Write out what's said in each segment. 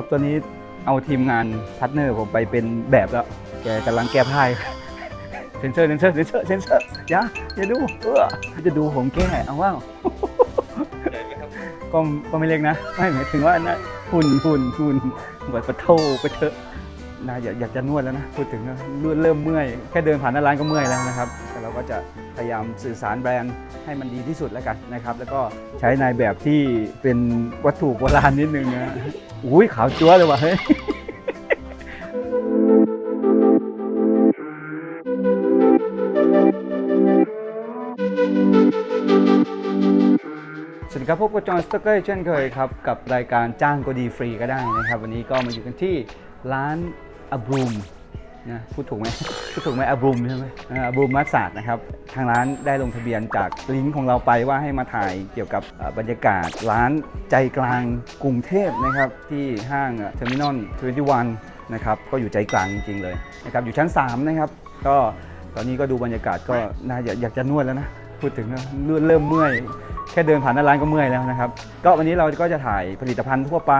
ครับตอนนี้เอาทีมงานพาร์ทเนอร์ผมไปเป็นแบบแล้ว แกกำลังแก้ผ้าเซนเซอร์เซนเซอร์เซนเซอร์เซนเซอร์อย่าอย่าดูเออจะดูผมแก้เอาว่าก็ก็ไม่เล็กนะไม่หมายถึงว่านะหุ่นหุ่นหุ่นเหมือนปะโทไปเถอะนะอยากอยากจะนวดแล้วนะพูดถึงนะเริ่มเริ่มเมื่อยแค่เดินผ่านหน้าร้านก็เมื่อยแล้วนะครับ แต่เราก็จะพยายามสื่อสารแบรนด์ให้มันดีที่สุดแล้วกันนะครับ แล้วก็ใช้ในแบบที่เป็นวัตถุโบราณนิดนึงนะ อุ้ยขาวจั๊วเลยว่ะเฮ้ยสวัสดีครับพบกับจอห์นสตอกเกอร์เช่นเคยครับ กับรายการจ้างก็ดีฟรีก็ได้นะครับ วันนี้ก็มาอยู่กันที่ร้านอบรูม นะพูดถูกไหมพูดถูกไหมอบรูมใช่ไหมอบรูมมัสซาดนะครับ ทางร้านได้ลงทะเบียนจากลิงก์ของเราไปว่าให้มาถ่ายเกี่ยวกับเอ่อบรรยากาศร้านใจกลางกรุงเทพนะครับ ที่ห้างเทอร์มินอล21นะครับ ก็อยู่ใจกลางจริง ๆ เลยนะครับ อยู่ชั้น 3 นะครับ ก็ตอนนี้ก็ดูบรรยากาศก็น่าอยากอยากจะนวดแล้วนะ พูดถึงนะเริ่มเริ่มเมื่อย แค่เดินผ่านหน้าร้านก็เมื่อยแล้วนะครับ ก็วันนี้เราก็จะถ่ายผลิตภัณฑ์ทั่วไป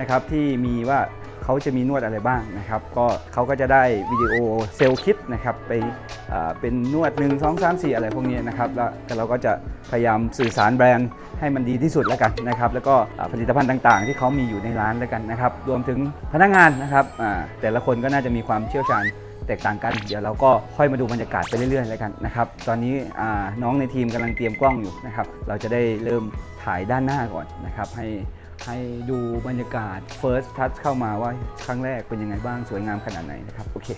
นะครับที่มีว่า เขาจะมีนวดอะไรบ้างนะครับ ก็เขาก็จะได้วิดีโอเซลล์คิดนะครับไปเป็นนวด 1 2 3 4 อะไรพวกนี้นะครับแล้วเราก็จะพยายามสื่อสารแบรนด์ให้มันดีที่สุดแล้วกันนะครับ แล้วก็ผลิตภัณฑ์ต่างๆ ที่เขามีอยู่ในร้านแล้วกันนะครับ รวมถึงพนักงานนะครับแต่ละคนก็น่าจะมีความเชี่ยวชาญแตกต่างกัน เดี๋ยวเราก็ค่อยมาดูบรรยากาศไปเรื่อยๆแล้วกันนะครับ ตอนนี้น้องในทีมกำลังเตรียมกล้องอยู่นะครับ เราจะได้เริ่มถ่ายด้านหน้าก่อนนะครับให้ ให้ดูบรรยากาศ first touch เข้ามาว่าครั้งแรกเป็นยังไงบ้างสวยงามขนาดไหนนะครับ โอเค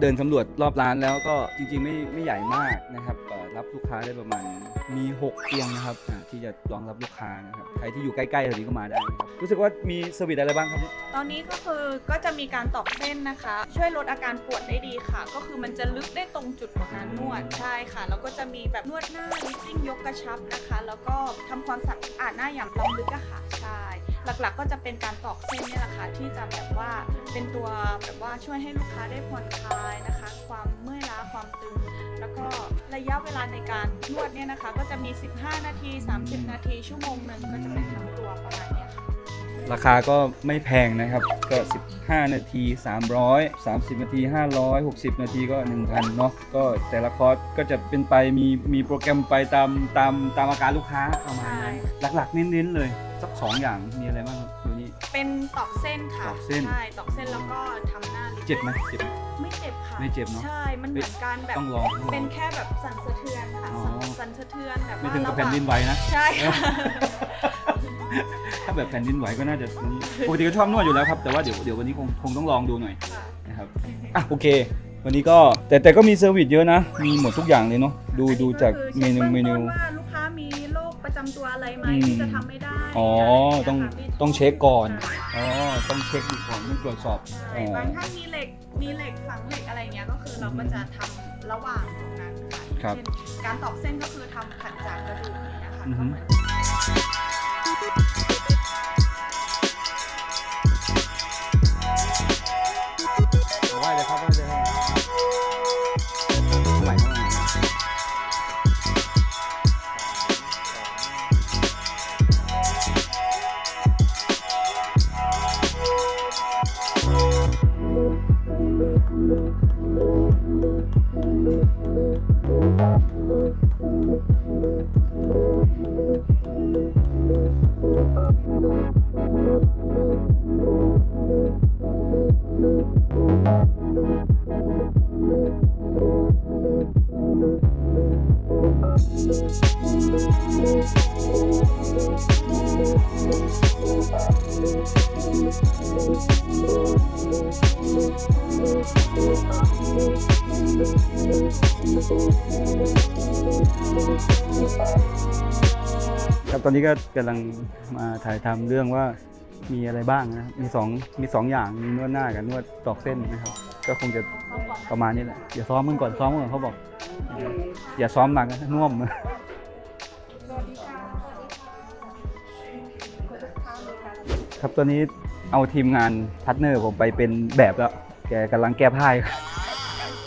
เดินสำรวจรอบร้านแล้วก็จริงๆไม่ไม่ใหญ่มากนะครับเอ่อรับลูกค้าได้ประมาณมี 6 เตียงนะครับอ่าที่จะรองรับลูกค้านะครับใครที่อยู่ใกล้ๆแถวนี้ก็มาได้นะครับรู้สึกว่ามีเซอร์วิสอะไรบ้างครับเนี่ยตอนนี้ก็คือก็จะมีการตอกเส้นนะคะ ช่วยลดอาการปวดได้ดีค่ะ ก็คือมันจะลึกได้ตรงจุดของการนวดใช่ค่ะ แล้วก็จะมีแบบนวดหน้าลิฟติ้งยกกระชับนะคะ แล้วก็ทำความสะอาดหน้าอย่างล้ำลึกอะค่ะใช่ หลักๆ ก็จะเป็นการตอกเส้นเนี่ยแหละค่ะที่จะแบบว่าเป็นตัวแบบว่าช่วยให้ลูกค้าได้ผ่อนคลายนะคะ ความเมื่อยล้าความตึง แล้วก็ระยะเวลาในการนวดเนี่ยนะคะ ก็จะมี 15 นาที 30 นาที ชั่วโมงหนึ่งก็จะเป็นทั้งตัวประมาณเนี้ยค่ะราคาก็ไม่แพงนะครับ ก็ 15 นาที 300 30 นาที 500 60 นาทีก็ 1,000เนาะ ก็แต่ละคอร์สก็จะเป็นไปมีมีโปรแกรมไปตามตามตามอาการลูกค้าประมาณนั้น หลักๆ เน้นๆเลย สัก2อย่างมีอะไรบ้างครับตัวนี้ เป็นตอกเส้นค่ะตอกเส้น ใช่ตอกเส้นแล้วก็ทำหน้าลิฟต์เจ็บไหมเจ็บไหม ไม่เจ็บค่ะไม่เจ็บเนอะใช่มันเหมือนการแบบต้องลองต้องลองเป็นแค่แบบสั่นสะเทือนค่ะอ๋อ สั่นสั่นสะเทือนแบบไม่ว่าถึงกับระหแผ่นว่างดินไหวนะ ใช่ค่ะถ้าแบบแผ่นดินไหวก็น่าจะนี่ปกติก็ชอบนวดอยู่แล้วครับ แต่ว่าเดี๋ยวเดี๋ยววันนี้คงคงต้องลองดูหน่อยค่ะ นะครับ อะโอเค วันนี้ก็แต่แต่ก็มีเซอร์วิสเยอะนะ มีหมดทุกอย่างเลยเนาะ ดูดูจากเมนูเมนู อัก็คือ ประจำตัวอะไรไหมอืมที่จะทำไม่ได้อ๋อะไรต้องย่าเยค่ะต้องเช็คก่อนใช่อ๋อต้องเช็คดูก่อนต้องตรวจสอบใช่อ๋อบางท่านมีเหล็กมีเหล็กฝังเหล็กอะไรเงี้ยก็คือเราก็จะทำระหว่างตรงนั้นค่ะครับ เช่นการตอกเส้นก็คือทำขัดจากกระดูกนี่นะคะอือฮึ ก็เหมือน ค ครับตอนนี้ก็กำลังมาถ่ายทำเรื่องว่ามีอะไรบ้างนะครับมีสองมีสองอย่างมีนวดหน้ากับนวดตอกเส้นนะครับ ก็คงจะประมาณนี้แหละอย่าซ้อมมึงก่อนซ้อมมึงก่อนเขาบอก อย่าซ้อมหนักนะน่วมครับตอนนี้เอาทีมงานพาร์ทเนอร์ผมไปเป็นแบบแล้ว แกกำลังแก้ผ้าอยู่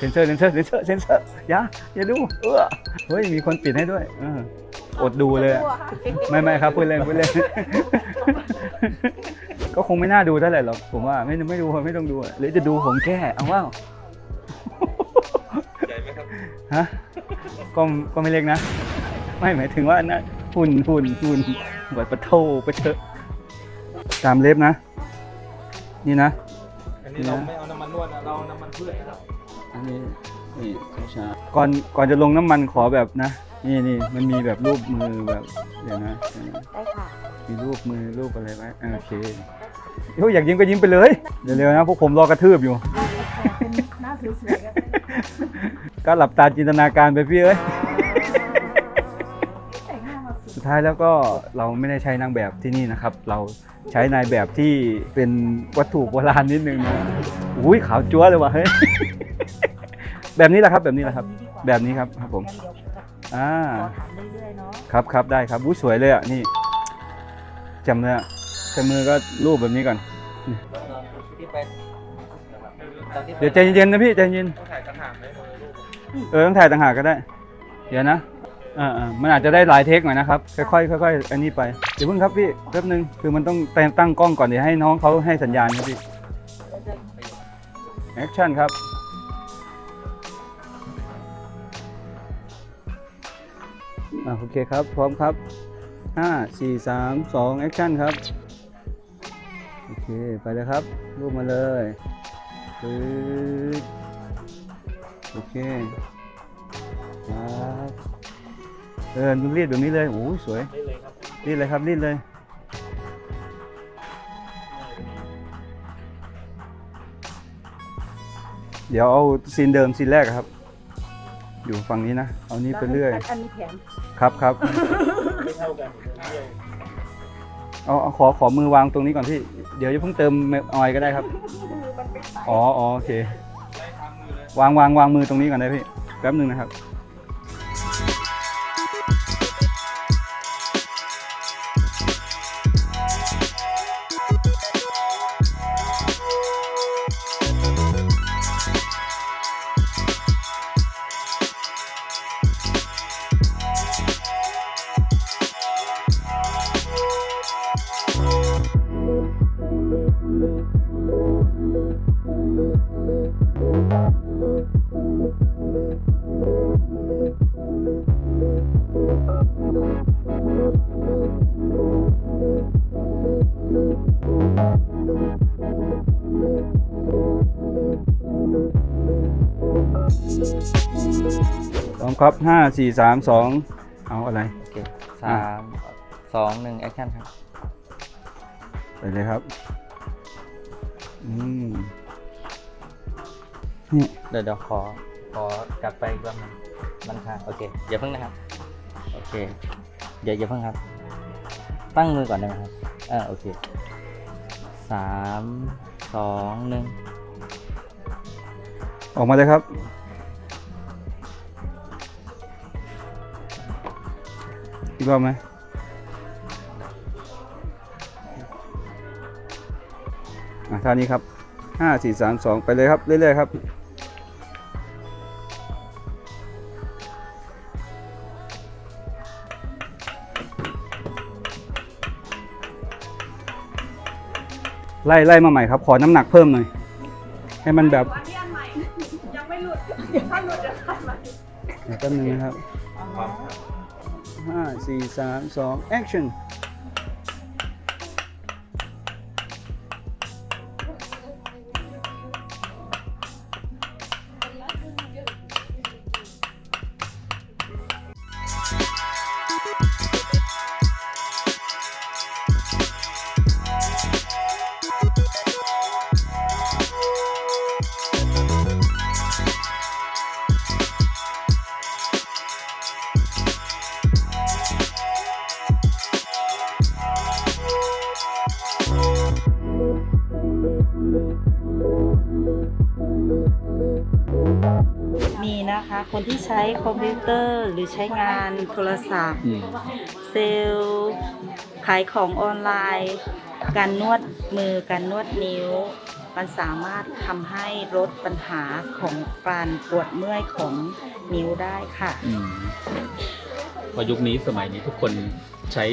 นเซอร์เซนเซอร์เซนเซอร์เซนเซอร์อย่าอย่าดูเออเฮ้ยมีคนปิดให้ด้วยเอออดดูเลยอะไม่ไม่ครับพูดเล่นพูดเล่นก็คงไม่น่าดูเท่าไหร่หรอกผมว่าไม่ไม่ดูไม่ต้องดูหรือจะดูผมแก้เอาว่าใหญ่ไหมครับฮะก็ก็ไม่เล็กนะ ไม่หมายถึงว่านะหุ่นหุ่นหุ่นบดปะโทไปเถอะตามเล็บนะ นี่นะ อันนี้เราไม่เอาน้ำมันนวดนะเราเอาน้ำมันพืชนะครับอั นนี้นี่ช้าๆก่อนก่อนจะลงน้ำมันขอแบบนะ นี่นี่มันมีแบบรูปมือแบบเดี๋ยวนะเดี๋ยวนะ ได้ค่ะ มีรูปมือรูปอะไรไว้อ่าโอเคโอ้ยอยากยิ้มก็ยิ้มไปเลยเร็วๆนะพวกผมรอกระทืบอยู่ เป็นหน้าสวยๆกันก็หลับตาจินตนาการไปพี่เอ้ย แต่งหน้ามาสวยสุดท้ายแล้วก็เราไม่ได้ใช้นางแบบที่นี่นะครับ เราใช้นายแบบที่เป็นวัตถุโบราณนิดนึงนะอุ้ยขาวจั๊วเลยว่ะเฮ้ย แบบนี้แหละครับ แบบนี้แหละครับดีกว่าแบบนี้ครับครับผมงั้นเดี๋ยวอ่าขอถามเรื่อยๆเนาะครับครับได้ครับอุ้ยสวยเลยอะนี่จำเลยอะใช้มือก็รูปแบบนี้ก่อนที่ไปตอนที่เดี๋ยวใจเย็นๆนะพี่ใจเย็นต้องถ่ายกระถางไหมมือลูกเออต้องถ่ายต่างหากก็ได้ เดี๋ยวนะอ่าๆมันอาจจะได้หลายเทคหน่อยนะครับ ค่อยๆค่อยๆอันนี้ไปเดี๋ยวเพิ่งครับพี่แป๊บนึงคือมันต้องแต่งตั้งกล้องก่อนเดี๋ยวให้น้องเขาให้สัญญาณครับพี่แอคชั่นครับ อ่าโอเคครับ พร้อมครับ5 4 3 2แอคชั่นครับ โอเค ไปเลยครับ รูปมาเลยปึ๊ดโอเค ครับเออรีดแบบนี้เลยโอ้ยสวยเลยครับรีดเลยครับรีดเลยเดี๋ยวเอาซีนเดิมซีนแรกครับ อยู่ฝั่งนี้นะ เอานี้ไปเรื่อย อันนี้แถมครับครับไม่เท่ากันเที่ยวเอาเอาขอขอมือวางตรงนี้ก่อนพี่ เดี๋ยวจะเพิ่งเติมออยก็ได้ครับ อ๋ออ๋อโอเคไล่ทำมือเลยวางวางวางมือตรงนี้ก่อนได้พี่ แป๊บหนึ่งนะครับ พร้อมครับห้าสี่สามสองเอาอะไร โอเคสามสองหนึ่งแอคชั่นครับ ไปเลยครับ อืมนี่ เดี๋ยวเดี๋ยวขอขอกลับไปอีกรอบหนึงมันค้างโอเคอย่าเพิ่งนะครับ โอเคเดี๋ยวอย่าเพิ่งครับ ตั้งมือก่อนได้ไหมครับเออโอเคสามสองหนึ่งออกมาเลยครับ อีกรอบไหมอะท่านี้ครับห้าสี่สามสองไปเลยครับ เรื่อยๆครับ ไล่ไล่มาใหม่ครับ ขอน้ำหนักเพิ่มหน่อย ให้มันแบบว่าที่อันใหม่ ยังไม่หลุดถ้าหลุดเดี๋ยวคัดใหม่เดี๋ยวแป๊บนึงนะครับห้าสี่สามสอง action มีนะคะคนที่ใช้คอมพิวเตอร์หรือใช้งานโทรศัพท์ เซลขายของออนไลน์ การนวดมือการนวดนิ้ว มันสามารถทำให้ลดปัญหาของการปวดเมื่อยของนิ้วได้ค่ะพอยุคนี้สมัยนี้ทุกคนใช้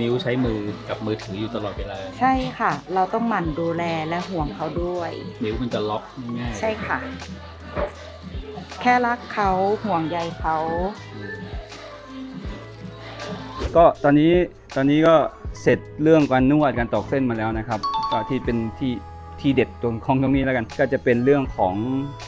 นิ้วใช้มือกับมือถืออยู่ตลอดเวลา ใช่ค่ะ เราต้องหมั่นดูแลและห่วงเขาด้วย นิ้วมันจะล็อกง่ายๆใช่ค่ะ แค่รักเขาห่วงใยเขา ก็ตอนนี้ตอนนี้ก็เสร็จเรื่องการนวดการตอกเส้นมาแล้วนะครับก็ที่เป็นที่ที่เด็ดตรงของตรงนี้แล้วกัน ก็จะเป็นเรื่องของ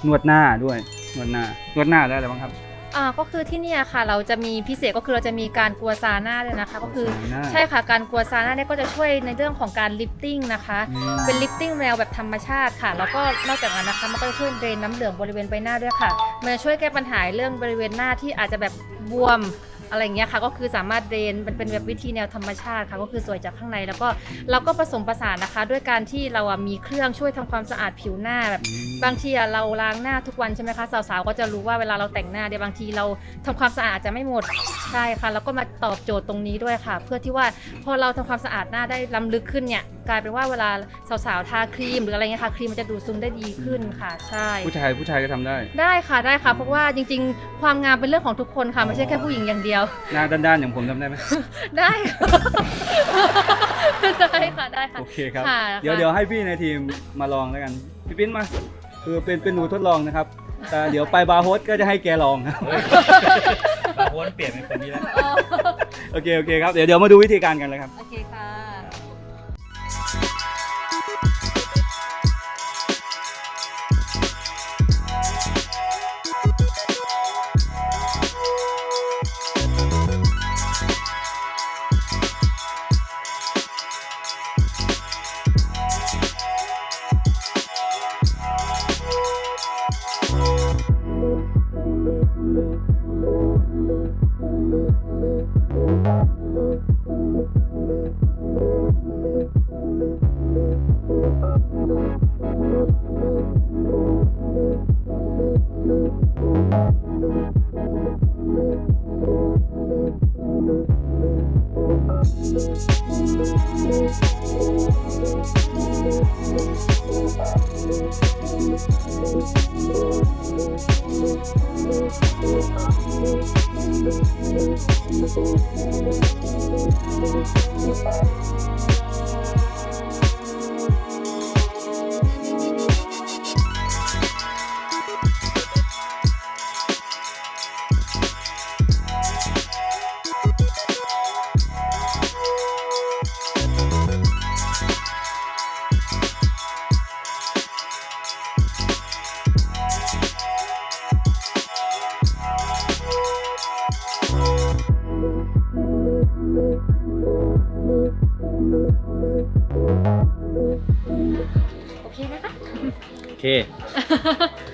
นวดหน้าด้วยนวดหน้านวดหน้าได้อะไรบ้างครับ อ่าก็คือที่เนี่ยค่ะ เราจะมีพิเศษก็คือเราจะมีการกลัวซาน่าด้วยนะคะ ก็คือซาน่า ใช่ค่ะการกลัวซาน่าเนี่ยก็จะช่วยในเรื่องของการลิฟติ้งนะคะ อืมเป็นลิฟติ้งแนวแบบธรรมชาติค่ะ แล้วก็นอกจากนั้นนะคะ มันก็จะช่วยเดรนน้ำเหลืองบริเวณใบหน้าด้วยค่ะ มันจะช่วยแก้ปัญหาเรื่องบริเวณหน้าที่อาจจะแบบบวม อะไรอย่างเงี้ยค่ะก็คือสามารถเดรนมันเป็นแบบวิธีแนวธรรมชาติค่ะก็คือสวยจากข้างใน แล้วก็เราก็ผสมผสานนะคะ ด้วยการที่เราอะมีเครื่องช่วยทำความสะอาดผิวหน้าแบบ บางทีอะเราล้างหน้าทุกวันใช่ไหมคะสาวๆก็จะรู้ว่าเวลาเราแต่งหน้าเนี่ยบางทีเราทำความสะอาดจะไม่หมดใช่ค่ะ แล้วก็มาตอบโจทย์ตรงนี้ด้วยค่ะ เพื่อที่ว่าพอเราทำความสะอาดหน้าได้ล้ำลึกขึ้นเนี่ยกลายเป็นว่าเวลาสาวๆทาครีม หรืออะไรเงี้ยค่ะครีมมันจะดูดซึมได้ดีขึ้นค่ะ ใช่ ผู้ชายผู้ชายก็ทำได้ ได้ค่ะได้ค่ะ เพราะว่าจริงๆ ความงามเป็นเรื่องของทุกคนค่ะไม่ใช่แค่ผู้หญิงอย่างเดียวหน้าด้านๆอย่างผมทำได้ไหม ได้ค่ะ ได้ค่ะได้ค่ะ โอเคครับ ค่ะเดี๋ยวค่ะ เดี๋ยวให้พี่ในทีมมาลองแล้วกัน พี่ปิ้นมา คือเป็นเป็นหนูทดลองนะครับ แต่เดี๋ยวไปบาร์โฮสก็จะให้แกลองบาโวนเปลี่ยนเป็นคนนี้แล้วโอเคโอเคครับ เดี๋ยวเดี๋ยวมาดูวิธีการกันเลยครับ โอเคค่ะ Gracias.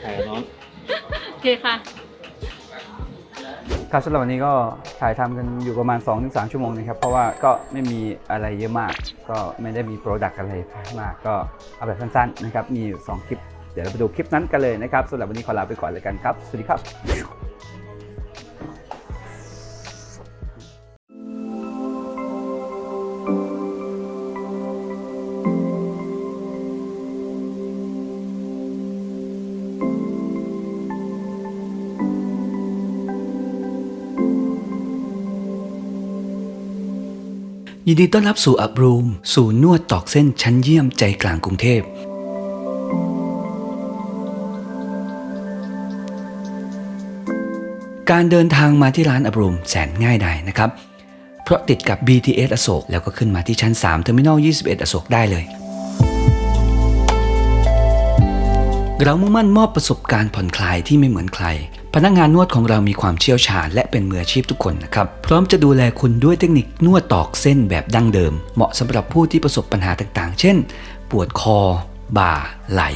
ถ่ายกับน้อง โอเคค่ะ ครับสำหรับวันนี้ก็ถ่ายทำกันอยู่ประมาณ 2-3 ชั่วโมงนะครับ เพราะว่าก็ไม่มีอะไรเยอะมาก ก็ไม่ได้มีโปรดักต์อะไรมาก ก็เอาแบบสั้นๆนะครับ มีอยู่2คลิป เดี๋ยวเราไปดูคลิปนั้นกันเลยนะครับสำหรับวันนี้ขอลาไปก่อนเลยกันครับ สวัสดีครับ ยินดีต้อนรับสู่อับรูมสู่นวดตอกเส้นชั้นเยี่ยมใจกลางกรุงเทพ การเดินทางมาที่ร้านอับรูมแสนง่ายดายนะครับ เพราะติดกับ BTS อโศกแล้วก็ขึ้นมาที่ชั้น3เทอร์มินอล21 อโศกได้เลย เรามุ่งมั่นมอบประสบการณ์ผ่อนคลายที่ไม่เหมือนใคร พนักงานนวดของเรามีความเชี่ยวชาญและเป็นมืออาชีพทุกคนนะครับ พร้อมจะดูแลคุณด้วยเทคนิคนวดตอกเส้นแบบดั้งเดิม เหมาะสำหรับผู้ที่ประสบปัญหาต่างๆ เช่น ปวดคอ บ่า ไหล่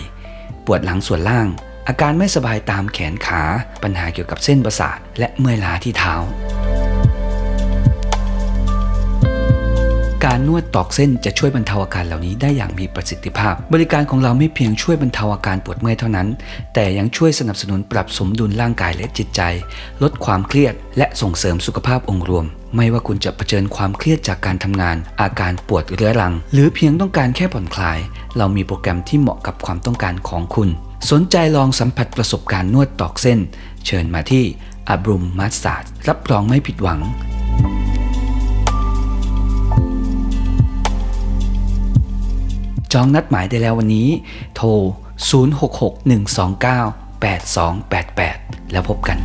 ปวดหลังส่วนล่าง อาการไม่สบายตามแขนขา ปัญหาเกี่ยวกับเส้นประสาทและเมื่อยล้าที่เท้า การนวดตอกเส้นจะช่วยบรรเทาอาการเหล่านี้ได้อย่างมีประสิทธิภาพ บริการของเราไม่เพียงช่วยบรรเทาอาการปวดเมื่อยเท่านั้น แต่ยังช่วยสนับสนุนปรับสมดุลร่างกายและจิตใจ ลดความเครียด และส่งเสริมสุขภาพองค์รวม ไม่ว่าคุณจะเผชิญความเครียดจากการทำงาน อาการปวดเรื้อรัง หรือเพียงต้องการแค่ผ่อนคลาย เรามีโปรแกรมที่เหมาะกับความต้องการของคุณ สนใจลองสัมผัสประสบการณ์นวดตอกเส้น เชิญมาที่อับรุมมัสซาดรับรองไม่ผิดหวัง จองนัดหมายได้แล้ววันนี้ โทร 0661298288 แล้วพบกัน